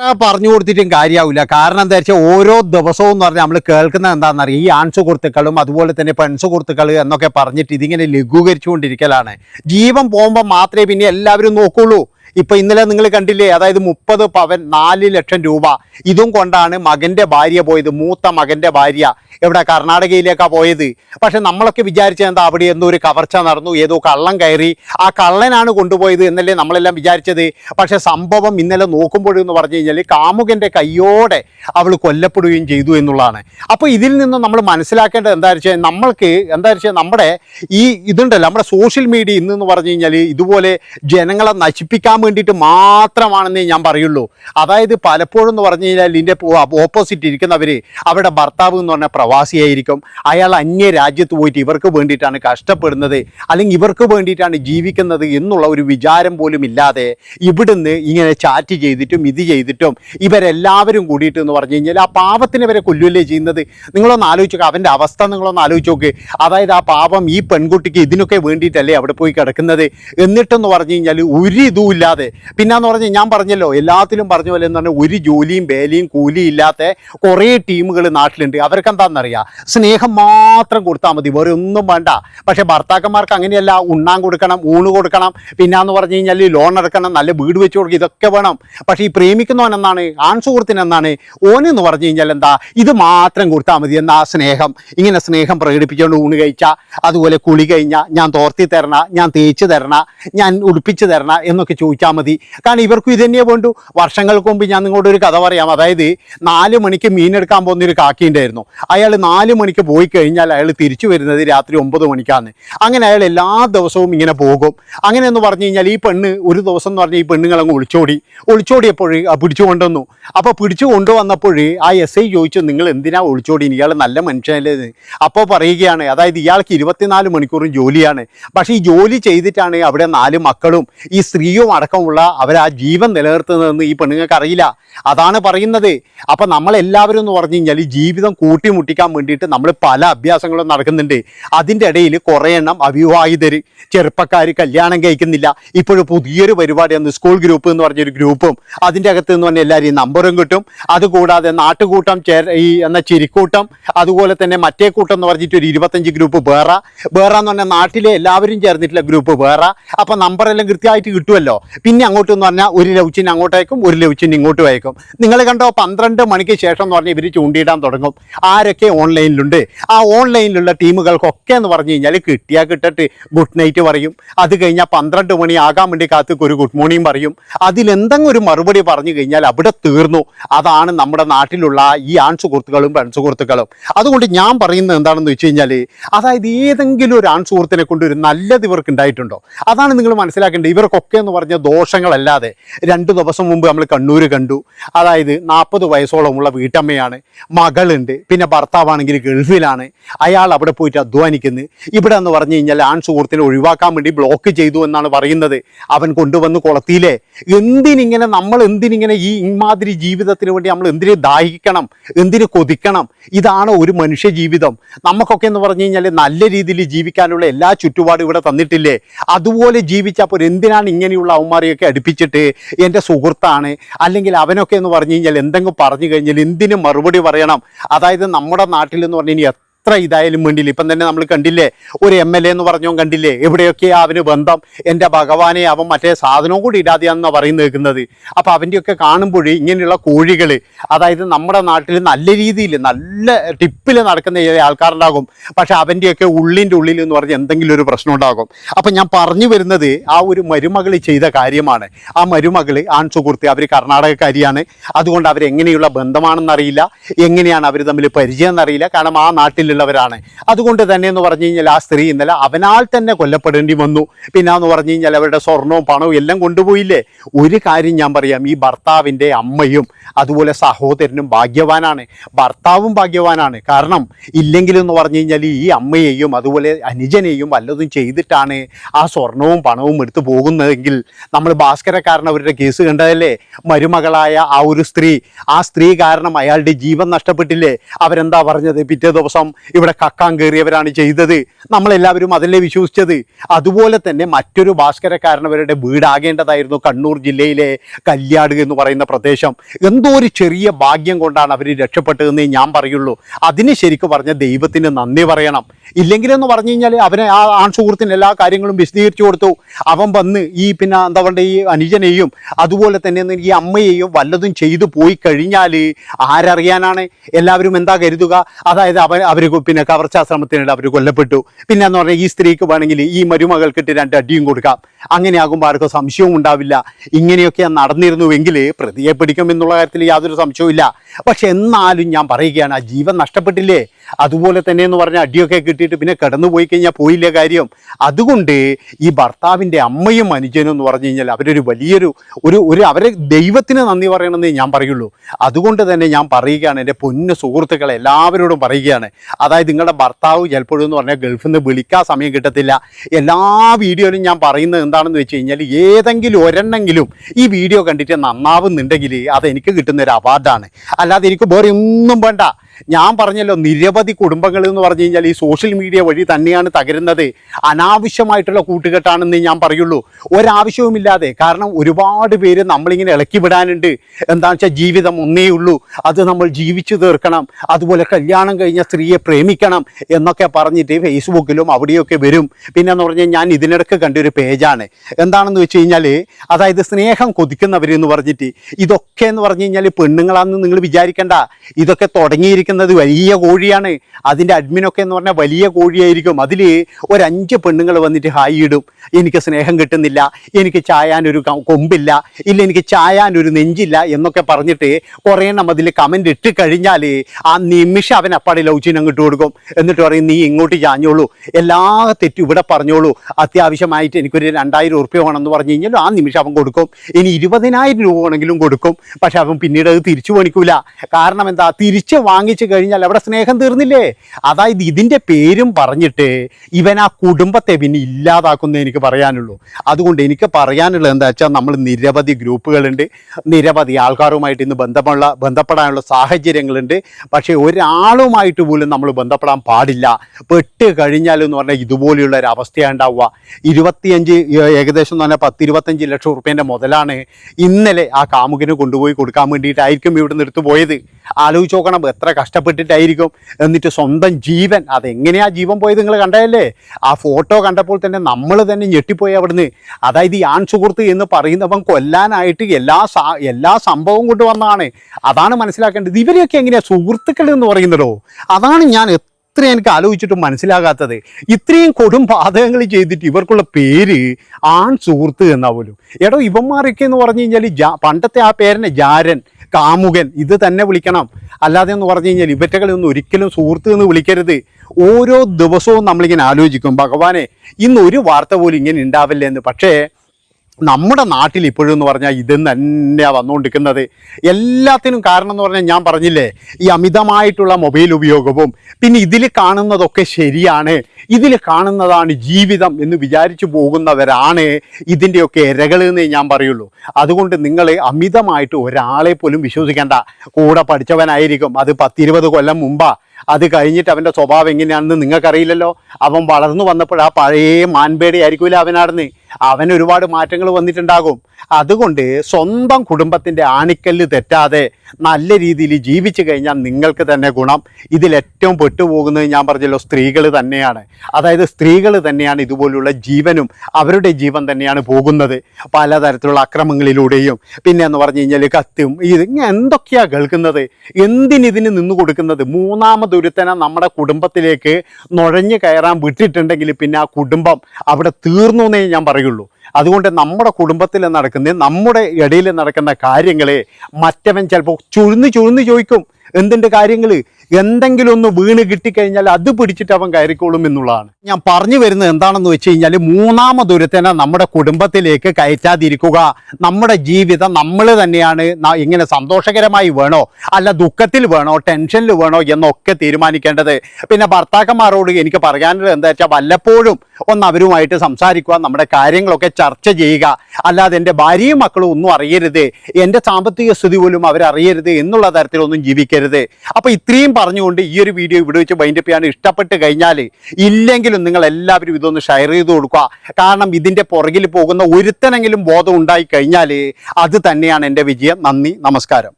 പറഞ്ഞു കൊടുത്തിട്ടും കാര്യമാവില്ല കാരണം എന്താ വെച്ചാൽ ഓരോ ദിവസവും എന്ന് പറഞ്ഞാൽ നമ്മൾ കേൾക്കുന്നത് എന്താണെന്നറിയാം? ഈ ആൺ സുഹൃത്തുക്കളും അതുപോലെ തന്നെ പെൺ സുഹൃത്തുക്കൾ എന്നൊക്കെ പറഞ്ഞിട്ട് ഇതിങ്ങനെ ലഘൂകരിച്ചുകൊണ്ടിരിക്കലാണ്. ജീവൻ പോകുമ്പോൾ മാത്രമേ പിന്നെ എല്ലാവരും നോക്കുള്ളൂ. ഇപ്പൊ ഇന്നലെ നിങ്ങൾ കണ്ടില്ലേ അതായത് മുപ്പത് പവൻ നാല് ലക്ഷം രൂപ. ഇതും കൊണ്ടാണ് മകന്റെ ഭാര്യ പോയത് മൂത്ത മകന്റെ ഭാര്യ എവിടെ കർണാടകയിലേക്കാ പോയത്. പക്ഷെ നമ്മളൊക്കെ വിചാരിച്ചത് എന്താ അവിടെ എന്തോ ഒരു കവർച്ച നടന്നു ഏതോ കള്ളം കയറി. ആ കള്ളനാണ് കൊണ്ടുപോയത് എന്നല്ലേ നമ്മളെല്ലാം വിചാരിച്ചത്. പക്ഷെ സംഭവം ഇന്നലെ നോക്കുമ്പോഴെന്ന് പറഞ്ഞു കഴിഞ്ഞാൽ കാമുകന്റെ കയ്യോടെ അവൾ കൊല്ലപ്പെടുകയും ചെയ്തു എന്നുള്ളതാണ്. അപ്പോൾ ഇതിൽ നിന്നും നമ്മൾ മനസ്സിലാക്കേണ്ടത് എന്താ വെച്ചാൽ നമ്മൾക്ക് എന്താ വെച്ചാൽ നമ്മുടെ ഈ ഇതുണ്ടല്ലോ നമ്മുടെ സോഷ്യൽ മീഡിയ ഇന്നെന്ന് പറഞ്ഞു കഴിഞ്ഞാൽ ഇതുപോലെ ജനങ്ങളെ നശിപ്പിക്കാൻ വേണ്ടിയിട്ട് മാത്രമാണെന്നേ ഞാൻ പറയുള്ളൂ. അതായത് പലപ്പോഴും എന്ന് പറഞ്ഞു കഴിഞ്ഞാൽ ഇതിന്റെ ഓപ്പോസിറ്റ് ഇരിക്കുന്നവർ അവരുടെ ഭർത്താവ് എന്ന് പറഞ്ഞാൽ പ്രവാസിയായിരിക്കും. അയാൾ അന്യ രാജ്യത്ത് പോയിട്ട് ഇവർക്ക് വേണ്ടിയിട്ടാണ് കഷ്ടപ്പെടുന്നത്. അല്ലെങ്കിൽ ഇവർക്ക് വേണ്ടിയിട്ടാണ് ജീവിക്കുന്നത് എന്നുള്ള ഒരു വിചാരം പോലും ഇല്ലാതെ ഇവിടുന്ന് ഇങ്ങനെ ചാറ്റ് ചെയ്തിട്ടും ഇത് ചെയ്തിട്ടും ഇവരെല്ലാവരും കൂടിയിട്ട് എന്ന് പറഞ്ഞു കഴിഞ്ഞാൽ ആ പാവത്തിന് ഇവരെ കൊല്ലുകയല്ലേ ചെയ്യുന്നത്? നിങ്ങളൊന്ന് ആലോചിച്ച് നോക്കുക അവന്റെ അവസ്ഥ നിങ്ങളൊന്ന് ആലോചിച്ച് നോക്ക് അതായത് ആ പാവം ഈ പെൺകുട്ടിക്ക് ഇതിനൊക്കെ വേണ്ടിയിട്ടല്ലേ അവിടെ പോയി കിടക്കുന്നത്? എന്നിട്ടെന്ന് പറഞ്ഞു കഴിഞ്ഞാൽ ഒരു ഇതും ഇല്ലാതെ. പിന്നെന്ന് പറഞ്ഞാൽ ഞാൻ പറഞ്ഞല്ലോ എല്ലാത്തിലും പറഞ്ഞ പോലെ എന്ന് പറഞ്ഞാൽ ഒരു ജോലിയും വേലയും കൂലിയും ഇല്ലാത്ത കുറേ ടീമുകൾ നാട്ടിലുണ്ട്. അവർക്ക് എന്താണെന്നറിയാം സ്നേഹം മാത്രം കൊടുത്താൽ മതി വേറെ ഒന്നും വേണ്ട. പക്ഷേ ഭർത്താക്കന്മാർക്ക് അങ്ങനെയല്ല ഉണ്ണാൻ കൊടുക്കണം ഊണ് കൊടുക്കണം പിന്നാന്ന് പറഞ്ഞു കഴിഞ്ഞാൽ ലോൺ എടുക്കണം നല്ല വീട് വെച്ച് കൊടുക്കുക ഇതൊക്കെ വേണം. പക്ഷേ ഈ പ്രേമിക്കുന്നവൻ എന്നാണ് ആൺ സുഹൃത്തിന് എന്നാണ് ഓനെന്ന് പറഞ്ഞു കഴിഞ്ഞാൽ എന്താ ഇത് മാത്രം കൊടുത്താൽ മതി എന്നാ സ്നേഹം. ഇങ്ങനെ സ്നേഹം പ്രകടിപ്പിച്ചുകൊണ്ട് ഊണ് കഴിച്ച അതുപോലെ കുളി കഴിഞ്ഞ ഞാൻ തോർത്തി തരണ ഞാൻ തേച്ച് തരണ ഞാൻ ഉടുപ്പിച്ച് തരണ എന്നൊക്കെ ചോദിച്ചാൽ മതി. കാരണം ഇവർക്കും ഇതന്നെ വേണ്ടു. വർഷങ്ങൾക്ക് മുമ്പ് ഞാൻ നിങ്ങളോട് ഒരു കഥ പറയാം. അതായത് നാല് മണിക്ക് മീനെടുക്കാൻ പോകുന്ന ഒരു കാക്കിയുണ്ടായിരുന്നു അയാൾ നാല് മണിക്ക് പോയി കഴിഞ്ഞാൽ അയാൾ തിരിച്ചു വരുന്നത് രാത്രി ഒമ്പത് മണിക്കാണ്. അങ്ങനെ അയാൾ എല്ലാ ദിവസവും ഇങ്ങനെ പോകും. അങ്ങനെ എന്ന് പറഞ്ഞു കഴിഞ്ഞാൽ ഈ പെണ്ണ് ഒരു ദിവസം എന്ന് പറഞ്ഞാൽ ഈ പെണ്ണുങ്ങളങ്ങ് ഒളിച്ചോടി. ഒളിച്ചോടിയപ്പോൾ പിടിച്ചു കൊണ്ടുവന്നു. അപ്പോൾ പിടിച്ചു കൊണ്ടുവന്നപ്പോൾ ആ എസ് ഐ ചോദിച്ചു നിങ്ങൾ എന്തിനാ ഒളിച്ചോടി? ഇയാൾ നല്ല മനുഷ്യനല്ലേ അപ്പോൾ പറയുകയാണ് അതായത് ഇയാൾക്ക് ഇരുപത്തിനാല് മണിക്കൂറും ജോലിയാണ്. പക്ഷേ ഈ ജോലി ചെയ്തിട്ടാണ് അവിടെ നാല് മക്കളും ഈ സ്ത്രീയും അടക്കമുള്ള അവർ ആ ജീവൻ നിലനിർത്തുന്നതെന്ന് ഈ പെണ്ണുങ്ങൾക്ക് അറിയില്ല. അതാണ് പറയുന്നത്. അപ്പം നമ്മളെല്ലാവരും എന്ന് പറഞ്ഞു കഴിഞ്ഞാൽ ഈ ജീവിതം കൂട്ടിമുട്ടിക്കാൻ വേണ്ടിയിട്ട് നമ്മൾ പല അഭ്യാസങ്ങളും നടക്കുന്നുണ്ട്. അതിന്റെ ഇടയിൽ കുറേ എണ്ണം അവിവാഹിതർ ചെറുപ്പക്കാർ കല്യാണം കഴിക്കുന്നില്ല. ഇപ്പോഴും പുതിയൊരു പരിപാടിയാണ് സ്കൂൾ ഗ്രൂപ്പ് എന്ന് പറഞ്ഞൊരു ഗ്രൂപ്പും അതിന്റെ അകത്ത് നിന്ന് പറഞ്ഞാൽ എല്ലാവരും നമ്പറും കിട്ടും. അതുകൂടാതെ നാട്ടുകൂട്ടം ചേർ ഈ എന്ന ചിരിക്കൂട്ടം അതുപോലെ തന്നെ മറ്റേ കൂട്ടം എന്ന് പറഞ്ഞിട്ട് ഒരു ഇരുപത്തഞ്ച് ഗ്രൂപ്പ് വേറെ. വേറെ എന്ന് പറഞ്ഞാൽ നാട്ടിലെ എല്ലാവരും ചേർന്നിട്ടുള്ള ഗ്രൂപ്പ് വേറെ. അപ്പം നമ്പറെല്ലാം കൃത്യമായിട്ട് കിട്ടുമല്ലോ. പിന്നെ അങ്ങോട്ട് എന്ന് പറഞ്ഞാൽ ഒരു ലൗച്ചിന് അങ്ങോട്ടേക്കും ഒരു ലൗച്ചിന് ഇങ്ങോട്ടും അയക്കും നിങ്ങൾ കണ്ടോ പന്ത്രണ്ട് മണിക്ക് ശേഷം എന്ന് പറഞ്ഞാൽ ഇവർ ചൂണ്ടിയിടാൻ തുടങ്ങും. ആരൊക്കെ ഓൺലൈനിലുണ്ട്? ആ ഓൺലൈനിലുള്ള ടീമുകൾക്കൊക്കെ എന്ന് പറഞ്ഞു കഴിഞ്ഞാൽ കിട്ടിയാൽ കിട്ടട്ട് ഗുഡ് നൈറ്റ് പറയും. അത് കഴിഞ്ഞാൽ പന്ത്രണ്ട് മണി ആകാൻ വേണ്ടി കാത്തുക്ക് ഒരു ഗുഡ് മോർണിംഗ് പറയും. അതിലെന്തെങ്കിലും ഒരു മറുപടി പറഞ്ഞു കഴിഞ്ഞാൽ അവിടെ തീർന്നു. അതാണ് നമ്മുടെ നാട്ടിലുള്ള ഈ ആൺ സുഹൃത്തുക്കളും പെൺ സുഹൃത്തുക്കളും. അതുകൊണ്ട് ഞാൻ പറയുന്നത് എന്താണെന്ന് വെച്ച് കഴിഞ്ഞാൽ അതായത് ഏതെങ്കിലും ഒരു ആൺ സുഹൃത്തിനെ കൊണ്ട് ഒരു നല്ലത് ഇവർക്ക് ഉണ്ടായിട്ടുണ്ടോ അതാണ് നിങ്ങൾ മനസ്സിലാക്കേണ്ടത്. ഇവർക്കൊക്കെ എന്ന് പറഞ്ഞ ദോഷങ്ങളല്ലാതെ രണ്ട് ദിവസം മുമ്പ് നമ്മൾ കണ്ണൂർ കണ്ടു. അതായത് നാൽപ്പത് വയസ്സോളമുള്ള വീട്ടമ്മയാണ് മകളുണ്ട് പിന്നെ ഭർത്താവാണെങ്കിൽ ഗൾഫിലാണ്. അയാൾ അവിടെ പോയിട്ട് അധ്വാനിക്കുന്നു. ഇവിടെ എന്ന് പറഞ്ഞു കഴിഞ്ഞാൽ ആൺ സുഹൃത്തിനെ ഒഴിവാക്കാൻ വേണ്ടി ബ്ലോക്ക് ചെയ്തു എന്നാണ് പറയുന്നത്. അവൻ കൊണ്ടുവന്ന് കൊളത്തിയിലെ എന്തിനിങ്ങനെ നമ്മൾ എന്തിനിങ്ങനെ ഈ ഇമാതിരി ജീവിതത്തിന് വേണ്ടി നമ്മൾ എന്തിനു ദാഹിക്കണം? എന്തിനു കൊതിക്കണം? ഇതാണ് ഒരു മനുഷ്യ ജീവിതം. നമുക്കൊക്കെ എന്ന് പറഞ്ഞു കഴിഞ്ഞാൽ നല്ല രീതിയിൽ ജീവിക്കാനുള്ള എല്ലാ ചുറ്റുപാടും ഇവിടെ തന്നിട്ടില്ലേ? അതുപോലെ ജീവിച്ചപ്പോൾ എന്തിനാണ് ഇങ്ങനെയുള്ള അവന്മാരെയൊക്കെ അടുപ്പിച്ചിട്ട് എന്റെ സുഹൃത്താണ്. അല്ലെങ്കിൽ അവനൊക്കെ എന്ന് പറഞ്ഞു കഴിഞ്ഞാൽ എന്തെങ്കിലും പറഞ്ഞു കഴിഞ്ഞാൽ എന്തിനും മറുപടി പറയണം? അതായത് നമ്മുടെ നാട്ടിൽ എന്ന് പറഞ്ഞു കഴിഞ്ഞാൽ എത്ര ഇതായാലും വേണ്ടില്ല ഇപ്പം തന്നെ നമ്മൾ കണ്ടില്ലേ ഒരു എം എൽ എ എന്ന് പറഞ്ഞോ കണ്ടില്ലേ എവിടെയൊക്കെ അവന് ബന്ധം? എന്റെ ഭഗവാനെ അവൻ മറ്റേ സാധനവും കൂടി ഇടാതെയാണെന്നാണ് പറയുന്നത് കേൾക്കുന്നത്. അപ്പോൾ അവന്റെയൊക്കെ കാണുമ്പോൾ ഇങ്ങനെയുള്ള കോഴികൾ അതായത് നമ്മുടെ നാട്ടിൽ നല്ല രീതിയിൽ നല്ല ടിപ്പിൽ നടക്കുന്ന ആൾക്കാരുണ്ടാകും. പക്ഷെ അവന്റെയൊക്കെ ഉള്ളിന്റെ ഉള്ളിൽ എന്ന് പറഞ്ഞ് എന്തെങ്കിലും ഒരു പ്രശ്നം ഉണ്ടാകും. അപ്പം ഞാൻ പറഞ്ഞു വരുന്നത് ആ ഒരു മരുമകൾ ചെയ്ത കാര്യമാണ്. ആ മരുമകൾ ആൺ സുഹൃത്ത് അവർ കർണാടകക്കാരിയാണ്. അതുകൊണ്ട് അവരെങ്ങനെയുള്ള ബന്ധമാണെന്നറിയില്ല. എങ്ങനെയാണ് അവർ തമ്മിൽ പരിചയം എന്നറിയില്ല കാരണം ആ നാട്ടിലുള്ളവരാണ് അതുകൊണ്ട് തന്നെ എന്ന് പറഞ്ഞു കഴിഞ്ഞാൽ ആ സ്ത്രീ ഇന്നലെ അവനാൽ തന്നെ കൊല്ലപ്പെടേണ്ടി വന്നു. പിന്നെ എന്ന് പറഞ്ഞു കഴിഞ്ഞാൽ അവരുടെ സ്വർണവും പണവും എല്ലാം കൊണ്ടുപോയില്ലേ? ഒരു കാര്യം ഞാൻ പറയാം. ഈ ഭർത്താവിന്റെ അമ്മയും അതുപോലെ സഹോദരനും ഭാഗ്യവാനാണ്. ഭർത്താവും ഭാഗ്യവാനാണ്. കാരണം ഇല്ലെങ്കിലെന്ന് പറഞ്ഞു കഴിഞ്ഞാൽ ഈ അമ്മയെയും അതുപോലെ അനുജനെയും വല്ലതും ചെയ്തിട്ടാണ് ആ സ്വർണവും പണവും എടുത്തു പോകുന്നതെങ്കിൽ നമ്മൾ ഭാസ്കരക്കാരൻ അവരുടെ കേസ് കണ്ടതല്ലേ? മരുമകളായ ആ ഒരു സ്ത്രീ. ആ സ്ത്രീ കാരണം അയാളുടെ ജീവൻ നഷ്ടപ്പെട്ടില്ലേ? അവരെന്താ പറഞ്ഞത്? പിറ്റേ ദിവസം ഇവിടെ കക്കാൻ കയറിയവരാണ് ചെയ്തത്. നമ്മളെല്ലാവരും അതല്ലേ വിശ്വസിച്ചത്? അതുപോലെ തന്നെ മറ്റൊരു ഭാസ്കരക്കാരനവരുടെ വീടാകേണ്ടതായിരുന്നു കണ്ണൂർ ജില്ലയിലെ കല്യാട് എന്ന് പറയുന്ന പ്രദേശം. എന്തോ ഒരു ചെറിയ ഭാഗ്യം കൊണ്ടാണ് അവർ രക്ഷപ്പെട്ടതെന്ന് ഞാൻ പറയുള്ളൂ. അതിന് ശരിക്കും പറഞ്ഞ ദൈവത്തിന് നന്ദി പറയണം. ഇല്ലെങ്കിലെന്ന് പറഞ്ഞു കഴിഞ്ഞാൽ അവനെ ആ ആൺ സുഹൃത്തിന് എല്ലാ കാര്യങ്ങളും വിശദീകരിച്ചു കൊടുത്തു. അവൻ വന്ന് ഈ പിന്നെ എന്താ പറയുക ഈ അനുജനെയും അതുപോലെ തന്നെ ഈ അമ്മയെയും വല്ലതും ചെയ്തു പോയി കഴിഞ്ഞാൽ ആരറിയാനാണ്? എല്ലാവരും എന്താ കരുതുക? അതായത് അവൻ അവർ പിന്നെ കവർച്ചാശ്രമത്തിനിടെ അവർ കൊല്ലപ്പെട്ടു. പിന്നെ എന്ന് പറഞ്ഞാൽ ഈ സ്ത്രീക്ക് വേണമെങ്കിൽ ഈ മരുമകൾക്കിട്ട് രണ്ട് അടിയും കൊടുക്കാം. അങ്ങനെയാകുമ്പോൾ ആർക്കും സംശയവും ഉണ്ടാവില്ല. ഇങ്ങനെയൊക്കെ നടന്നിരുന്നുവെങ്കിൽ പ്രതിയെ പിടിക്കും എന്നുള്ള കാര്യത്തിൽ യാതൊരു സംശയവും ഇല്ല പക്ഷെ എന്നാലും ഞാൻ പറയുകയാണ് ആ ജീവൻ നഷ്ടപ്പെട്ടില്ലേ? അതുപോലെ തന്നെ എന്ന് പറഞ്ഞാൽ അടിയൊക്കെ കിട്ടിയിട്ട് പിന്നെ കിടന്നു പോയി കഴിഞ്ഞാൽ പോയില്ല കാര്യം. അതുകൊണ്ട് ഈ ഭർത്താവിന്റെ അമ്മയും അനുജനും എന്ന് പറഞ്ഞു കഴിഞ്ഞാൽ അവരൊരു വലിയൊരു ഒരു ഒരു അവരെ ദൈവത്തിന് നന്ദി പറയണമെന്നേ ഞാൻ പറയുള്ളൂ. അതുകൊണ്ട് തന്നെ ഞാൻ പറയുകയാണ് എന്റെ പൊന്ന സുഹൃത്തുക്കളെ എല്ലാവരോടും പറയുകയാണ്. അതായത് നിങ്ങളുടെ ഭർത്താവ് ചിലപ്പോഴും എന്ന് പറഞ്ഞാൽ ഗൾഫിൽ നിന്ന് വിളിക്കാൻ സമയം കിട്ടത്തില്ല. എല്ലാ വീഡിയോയിലും ഞാൻ പറയുന്നത് എന്താണെന്ന് വെച്ച് കഴിഞ്ഞാൽ ഏതെങ്കിലും ഒരെണ്ണെങ്കിലും ഈ വീഡിയോ കണ്ടിട്ട് നന്നാവുന്നുണ്ടെങ്കിൽ അതെനിക്ക് കിട്ടുന്ന ഒരു അവാർഡാണ്. അല്ലാതെ എനിക്ക് വേറെ ഒന്നും വേണ്ട. ഞാൻ പറഞ്ഞല്ലോ നിരവധി കുടുംബങ്ങൾ എന്ന് പറഞ്ഞു കഴിഞ്ഞാൽ ഈ സോഷ്യൽ മീഡിയ വഴി തന്നെയാണ് തകരുന്നത്. അനാവശ്യമായിട്ടുള്ള കൂട്ടുകെട്ടാണെന്ന് ഞാൻ പറയുള്ളൂ. ഒരാവശ്യവുമില്ലാതെ കാരണം ഒരുപാട് പേര് നമ്മളിങ്ങനെ ഇളക്കി വിടാനുണ്ട്. എന്താണെന്ന് വെച്ചാൽ ജീവിതം ഒന്നേ ഉള്ളൂ. അത് നമ്മൾ ജീവിച്ചു തീർക്കണം. അതുപോലെ കല്യാണം കഴിഞ്ഞ സ്ത്രീയെ പ്രേമിക്കണം എന്നൊക്കെ പറഞ്ഞിട്ട് ഫേസ്ബുക്കിലും അവിടെയൊക്കെ വരും. പിന്നെ എന്ന് പറഞ്ഞാൽ ഞാൻ ഇതിനിടയ്ക്ക് കണ്ടൊരു പേജാണ്. എന്താണെന്ന് വെച്ച് കഴിഞ്ഞാൽ അതായത് സ്നേഹം കൊതിക്കുന്നവരെന്ന് പറഞ്ഞിട്ട് ഇതൊക്കെ എന്ന് പറഞ്ഞു കഴിഞ്ഞാൽ പെണ്ണുങ്ങളാണെന്ന് നിങ്ങൾ വിചാരിക്കേണ്ട. ഇതൊക്കെ തുടങ്ങിയിരിക്കുന്നത് വലിയ കോഴിയാണ്. അതിന്റെ അഡ്മിനൊക്കെ എന്ന് പറഞ്ഞാൽ വലിയ കോഴിയായിരിക്കും. അതിൽ ഒരഞ്ച് പെണ്ണുങ്ങൾ വന്നിട്ട് ഹായ് ഇടും. എനിക്ക് സ്നേഹം കിട്ടുന്നില്ല. എനിക്ക് ചായാനൊരു കൊമ്പില്ല. ഇല്ല എനിക്ക് ചായാനൊരു നെഞ്ചില്ല എന്നൊക്കെ പറഞ്ഞിട്ട് കുറേ എണ്ണം അതിൽ കമന്റ് ഇട്ട് കഴിഞ്ഞാൽ ആ നിമിഷം അവൻ അപ്പാടെ ചിഹ്നം ഇട്ട് കൊടുക്കും. എന്നിട്ട് പറയും നീ ഇങ്ങോട്ട് ചാഞ്ഞോളൂ. എല്ലാ തെറ്റും ഇവിടെ പറഞ്ഞോളൂ. അത്യാവശ്യമായിട്ട് എനിക്കൊരു രണ്ടായിരം ഉറുപ്പ്യ വേണമെന്ന് പറഞ്ഞു കഴിഞ്ഞാൽ ആ നിമിഷം അവൻ കൊടുക്കും. ഇനി ഇരുപതിനായിരം രൂപ വേണമെങ്കിലും കൊടുക്കും. പക്ഷെ അവൻ പിന്നീട് അത് തിരിച്ചു പണിക്കൂല. കാരണം എന്താ? തിരിച്ച് വാങ്ങിച്ചു കഴിഞ്ഞാൽ അവിടെ സ്നേഹം തീർന്നില്ലേ? അതായത് ഇതിന്റെ പേരും പറഞ്ഞിട്ട് ഇവൻ ആ കുടുംബത്തെ പിന്നെ ഇല്ലാതാക്കുന്ന എനിക്ക് പറയാനുള്ളൂ. അതുകൊണ്ട് എനിക്ക് പറയാനുള്ളത് എന്താ വെച്ചാൽ നമ്മൾ നിരവധി ഗ്രൂപ്പുകളുണ്ട്. നിരവധി ആൾക്കാരുമായിട്ട് ഇന്ന് ബന്ധമുള്ള ബന്ധപ്പെടാനുള്ള സാഹചര്യങ്ങളുണ്ട്. പക്ഷേ ഒരാളുമായിട്ട് പോലും നമ്മൾ ബന്ധപ്പെടാൻ പാടില്ല. പെട്ട് കഴിഞ്ഞാൽ എന്ന് പറഞ്ഞാൽ ഇതുപോലെയുള്ള ഒരു അവസ്ഥയാണ് ഉണ്ടാവുക. ഇരുപത്തിയഞ്ച് ഏകദേശം എന്ന് പറഞ്ഞാൽ പത്തിരുപത്തഞ്ച് ലക്ഷം റുപ്യേന്റെ മുതലാണ് ഇന്നലെ ആ കാമുകിന് കൊണ്ടുപോയി കൊടുക്കാൻ വേണ്ടിയിട്ടായിരിക്കും ഇവിടെ നിന്ന് എടുത്തു പോയത്. ആലോചിച്ച് നോക്കണം എത്ര കഷ്ടപ്പെട്ടിട്ടായിരിക്കും എന്നിട്ട് സ്വന്തം ജീവൻ. അതെങ്ങനെയാ ജീവൻ പോയത് നിങ്ങൾ കണ്ടതല്ലേ? ആ ഫോട്ടോ കണ്ടപ്പോൾ തന്നെ നമ്മൾ തന്നെ ഞെട്ടിപ്പോയി അവിടുന്ന്. അതായത് ഈ ആൺ സുഹൃത്ത് എന്ന് പറയുന്നവൻ കൊല്ലാനായിട്ട് എല്ലാ എല്ലാ സംഭവവും കൊണ്ടുവന്നതാണ്. അതാണ് മനസ്സിലാക്കേണ്ടത്. ഇവരെയൊക്കെ എങ്ങനെയാ സുഹൃത്തുക്കൾ എന്ന് പറയുന്നതോ? അതാണ് ഞാൻ ഇത്രയും എനിക്ക് ആലോചിച്ചിട്ടും മനസ്സിലാകാത്തത്. ഇത്രയും കൊടും പാതകങ്ങൾ ചെയ്തിട്ട് ഇവർക്കുള്ള പേര് ആൺ സുഹൃത്ത് എന്നാ പോലും. എടോ ഇവന്മാരൊക്കെ എന്ന് പറഞ്ഞു കഴിഞ്ഞാൽ പണ്ടത്തെ ആ പേരനെ ജാരൻ. കാമുകൻ ഇത് തന്നെ വിളിക്കണം. അല്ലാതെ എന്ന് പറഞ്ഞു കഴിഞ്ഞാൽ ഇവറ്റകളൊന്നും ഒരിക്കലും സുഹൃത്ത് എന്ന് വിളിക്കരുത്. ഓരോ ദിവസവും നമ്മളിങ്ങനെ ആലോചിക്കും ഭഗവാനെ ഇന്ന് ഒരു വാർത്ത പോലും ഇങ്ങനെ ഉണ്ടാവില്ല എന്ന് പക്ഷേ നമ്മുടെ നാട്ടിൽ ഇപ്പോഴും എന്ന് പറഞ്ഞാൽ ഇത് തന്നെയാണ് വന്നുകൊണ്ടിരിക്കുന്നത്. എല്ലാത്തിനും കാരണം എന്ന് പറഞ്ഞാൽ ഞാൻ പറഞ്ഞില്ലേ ഈ അമിതമായിട്ടുള്ള മൊബൈൽ ഉപയോഗവും പിന്നെ ഇതിൽ കാണുന്നതൊക്കെ ശരിയാണ്. ഇതിൽ കാണുന്നതാണ് ജീവിതം എന്ന് വിചാരിച്ചു പോകുന്നവരാണ് ഇതിന്റെയൊക്കെ ഇരകൾ എന്നേ ഞാൻ പറയുള്ളൂ. അതുകൊണ്ട് നിങ്ങൾ അമിതമായിട്ട് ഒരാളെ പോലും വിശ്വസിക്കേണ്ട. കൂടെ പഠിച്ചവനായിരിക്കും. അത് പത്തിരുപത് കൊല്ലം മുമ്പാ. അത് കഴിഞ്ഞിട്ട് അവന്റെ സ്വഭാവം എങ്ങനെയാണെന്ന് നിങ്ങൾക്കറിയില്ലല്ലോ. അവൻ വളർന്നു വന്നപ്പോൾ ആ പഴയ മാൻപേടി ആയിരിക്കില്ല അവനാടുന്ന്. അവൻ ഒരുപാട് മാറ്റങ്ങൾ വന്നിട്ടുണ്ടാകും. അതുകൊണ്ട് സ്വന്തം കുടുംബത്തിന്റെ ആണിക്കല്ല് തെറ്റാതെ നല്ല രീതിയിൽ ജീവിച്ചു കഴിഞ്ഞാൽ നിങ്ങൾക്ക് തന്നെ ഗുണം. ഇതിലേറ്റവും പെട്ടുപോകുന്നത് ഞാൻ പറഞ്ഞല്ലോ സ്ത്രീകൾ തന്നെയാണ്. അതായത് സ്ത്രീകൾ തന്നെയാണ് ഇതുപോലുള്ള ജീവനും അവരുടെ ജീവൻ തന്നെയാണ് പോകുന്നത്. പലതരത്തിലുള്ള അക്രമങ്ങളിലൂടെയും. പിന്നെ എന്ന് പറഞ്ഞു കഴിഞ്ഞാൽ കത്തും ഇത് എന്തൊക്കെയാണ് കേൾക്കുന്നത്? എന്തിനിതിന് നിന്ന് കൊടുക്കുന്നത്? മൂന്നാമതൊരുത്തനെ നമ്മുടെ കുടുംബത്തിലേക്ക് നുഴഞ്ഞു കയറാൻ വിട്ടിട്ടുണ്ടെങ്കിൽ പിന്നെ ആ കുടുംബം അവിടെ തീർന്നു എന്നേ ഞാൻ പറയുള്ളൂ അതുകൊണ്ട് നമ്മുടെ കുടുംബത്തിൽ നടക്കുന്ന നമ്മുടെ ഇടയിൽ നടക്കുന്ന കാര്യങ്ങളെ മറ്റവൻ ചിലപ്പോൾ ചുഴന്ന് ചുഴന്ന് ചോദിക്കും. എന്തിന്റെ കാര്യങ്ങൾ എന്തെങ്കിലും ഒന്ന് വീണ് കിട്ടിക്കഴിഞ്ഞാൽ അത് പിടിച്ചിട്ട് അവൻ കയറിക്കോളും എന്നുള്ളതാണ്. ഞാൻ പറഞ്ഞു വരുന്നത് എന്താണെന്ന് വെച്ച് കഴിഞ്ഞാൽ മൂന്നാമതൊരുത്തനെ നമ്മുടെ കുടുംബത്തിലേക്ക് കയറ്റാതിരിക്കുക നമ്മുടെ ജീവിതം നമ്മൾ തന്നെയാണ് ഇങ്ങനെ സന്തോഷകരമായി വേണോ അല്ല ദുഃഖത്തിൽ വേണോ ടെൻഷനിൽ വേണോ എന്നൊക്കെ തീരുമാനിക്കേണ്ടത്. പിന്നെ ഭർത്താക്കന്മാരോട് എനിക്ക് പറയാനുള്ളത് എന്താ വെച്ചാൽ വല്ലപ്പോഴും ഒന്ന് അവരുമായിട്ട് സംസാരിക്കുക നമ്മുടെ കാര്യങ്ങളൊക്കെ ചർച്ച ചെയ്യുക. അല്ലാതെ എന്റെ ഭാര്യയും മക്കളും ഒന്നും അറിയരുത് എന്റെ സാമ്പത്തിക സ്ഥിതി പോലും അവരറിയരുത് എന്നുള്ള തരത്തിലൊന്നും ജീവിക്കരുത്. അപ്പോൾ ഇത്രയും പറഞ്ഞുകൊണ്ട് ഈ ഒരു വീഡിയോ ഇവിടെ വെച്ച് ബൈൻഡപ്പ് ചെയ്യാൻ ഇഷ്ടപ്പെട്ട് കഴിഞ്ഞാൽ ഇല്ലെങ്കിലും നിങ്ങൾ എല്ലാവരും ഇതൊന്ന് ഷെയർ ചെയ്ത് കൊടുക്കുക. കാരണം ഇതിന്റെ പുറകിൽ പോകുന്ന ഒരുത്തനെങ്കിലും ബോധം ഉണ്ടായി കഴിഞ്ഞാൽ അത് തന്നെയാണ് എന്റെ വിജയം. നന്ദി നമസ്കാരം.